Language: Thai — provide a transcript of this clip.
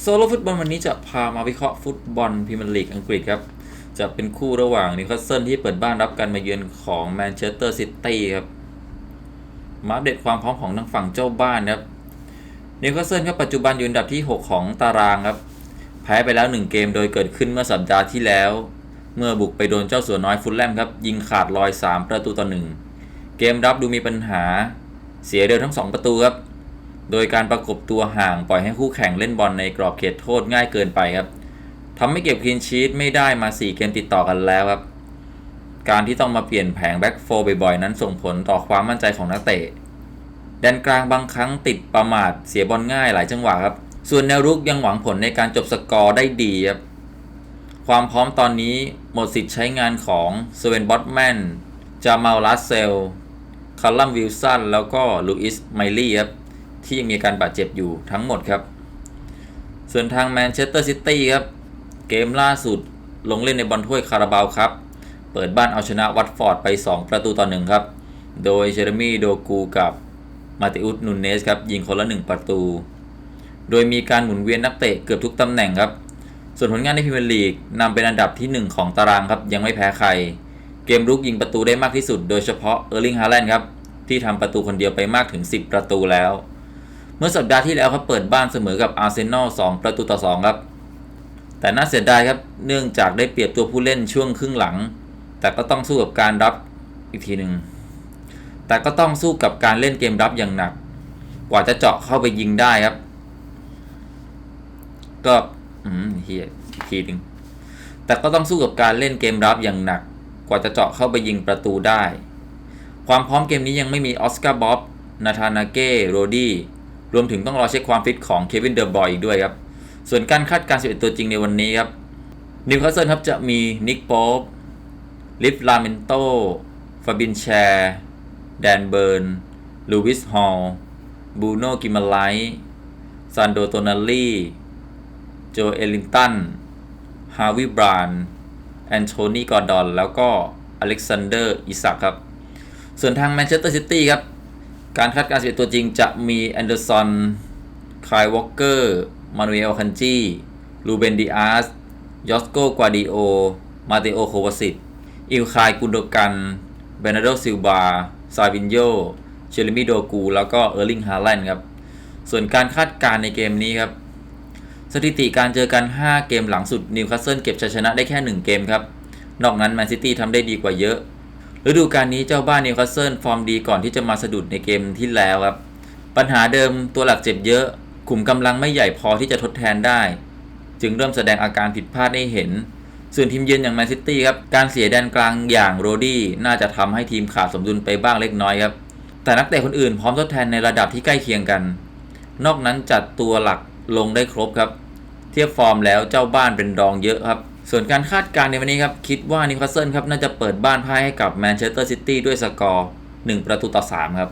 โซโลฟุตบอลวันนี้จะพามาวิเคราะห์ฟุตบอลพรีเมียร์ลีกอังกฤษครับ จะเป็นคู่ระหว่างนิวคาสเซิลที่เปิดบ้านรับการมาเยือนของแมนเชสเตอร์ซิตี้ครับมาอัปเดตความพร้อมของทางฝั่งเจ้าบ้านครับนิวคาสเซิลครับปัจจุบันอยู่อันดับที่ 6 ของตารางครับ แพ้ไปแล้ว 1 เกมโดยเกิดขึ้นเมื่อสัปดาห์ที่แล้ว เมื่อบุกไปโดนเจ้าสัวน้อยฟุตแลมครับ ยิงขาดลอย 3 ประตูต่อหนึ่งเกมรับดูมีปัญหา เสียเร็วทั้ง 2 ประตูครับ โดยการประกบตัวห่างปล่อยให้คู่แข่งเล่นบอลในกรอบเขตโทษง่ายเกินไปครับทำให้เก็บคลีนชีตไม่ได้มา 4 เกมติดต่อกันแล้วครับ การที่ต้องมาเปลี่ยนแผงแบ็กโฟบ่อยๆ นั้นส่งผลต่อความมั่นใจของนักเตะแดนกลางบางครั้งติดประมาทเสียบอลง่ายหลายจังหวะครับ ส่วนแนวรุกยังหวังผลในการจบสกอร์ได้ดีครับ ความพร้อมตอนนี้หมดสิทธิ์ใช้งานของสเวนบอตแมนจามาลลัสเซลคาร์ลัมวิลสันแล้วก็ลูอิสไมลี่ครับ ที่ยังมีการบาดเจ็บอยู่ทั้งหมดครับ ส่วนทางแมนเชสเตอร์ซิตี้ครับ เกมล่าสุดลงเล่นในบอลถ้วยคาราบาวครับ เปิดบ้านเอาชนะวัตฟอร์ดไป 2 ประตูต่อหนึ่งครับ โดยเจเรมี่โดกูกับมาติอุสนูนเนสครับยิงคนละ 1 ประตู โดยมีการหมุนเวียนนักเตะเกือบทุกตำแหน่งครับ ส่วนผลงานในพรีเมียร์ลีกนำเป็นอันดับที่ 1 ของตารางครับยังไม่แพ้ใคร เกมรุกยิงประตูได้มากที่สุด โดยเฉพาะเออร์ลิงฮาแลนด์ครับที่ทำประตูคนเดียวไปมากถึง 10 ประตูแล้ว เมื่อสัปดาห์ที่แล้วครับเปิดบ้านเสมอกับอาร์เซนอล2ประตูต่อ 2 ครับ แต่น่าเสียดายครับเนื่องจากได้เปรียบตัวผู้เล่นช่วงครึ่งหลัง แต่ก็ต้องสู้กับการรับอีกทีหนึ่งแต่ก็ต้องสู้กับการเล่นเกมรับอย่างหนัก กว่าจะเจาะเข้าไปยิงได้ครับ ก็อืมเฮียอีกทีหนึ่งแต่ก็ต้องสู้กับการเล่นเกมรับอย่างหนัก กว่าจะเจาะเข้าไปยิงประตูได้ ความพร้อมเกมนี้ยังไม่มีออสการ์บ๊อบนาธานาเก้โรดี้ รวมถึงต้องรอเช็คความฟิตของเควินเดอร์บอยอีกด้วยครับ ส่วนการคาดการณ์11 ตัวจริงในวันนี้ครับนิวคาสเซิลครับจะมีนิกโป๊ปลิฟลาเมนโตฟาบินแชร์แดนเบิร์นลูวิสฮอลบูโนกิมาไลซานโดโตนาลีโจเอลิงตัน ฮาวิบราน แอนโทนี กอร์ดอน แล้วก็อเล็กซานเดอร์ อิสักครับ ส่วนทางแมนเชสเตอร์ซิตี้ครับ การคาดการณ์11ตัวจริงจะมีแอนเดอร์สันคายวอลเกอร์ มานูเอลคันจีลูเบนดิอาสยอสโกกวาดิโอ มาเตโอโควาสิตอิลคายกุนโดกัน เบนาโดซิลบา ซาวินโย เชลิมิโดกู แล้วก็เออร์ลิงฮาแลนด์ครับ ส่วนการคาดการณ์ในเกมนี้ครับ สถิติการเจอกัน 5 เกมหลังสุดนิวคาสเซิลเก็บชัยชนะได้แค่ 1 เกมครับ นอกนั้นแมนซิตี้ทำได้ดีกว่าเยอะ ฤดูกาลนี้เจ้าบ้านนิวคาสเซิลฟอร์มดีก่อนที่จะมาสะดุดในเกมที่แล้วครับ ปัญหาเดิมตัวหลักเจ็บเยอะขุมกำลังไม่ใหญ่พอที่จะทดแทนได้ จึงเริ่มแสดงอาการผิดพลาดให้เห็น ส่วนทีมเยือนอย่างแมนซิตี้ครับ การเสียแดนกลางอย่างโรดี้น่าจะทำให้ทีมขาดสมดุลไปบ้างเล็กน้อยครับ แต่นักเตะคนอื่นพร้อมทดแทนในระดับที่ใกล้เคียงกัน นอกนั้นจัดตัวหลักลงได้ครบครับ เทียบฟอร์มแล้วเจ้าบ้านเป็นรองเยอะครับ ส่วนการคาดการณ์ในวันนี้ครับ คิดว่านิวคาสเซิลครับ น่าจะเปิดบ้านพ่ายให้กับแมนเชสเตอร์ซิตี้ด้วยสกอร์ 1 ประตูต่อ 3 ครับ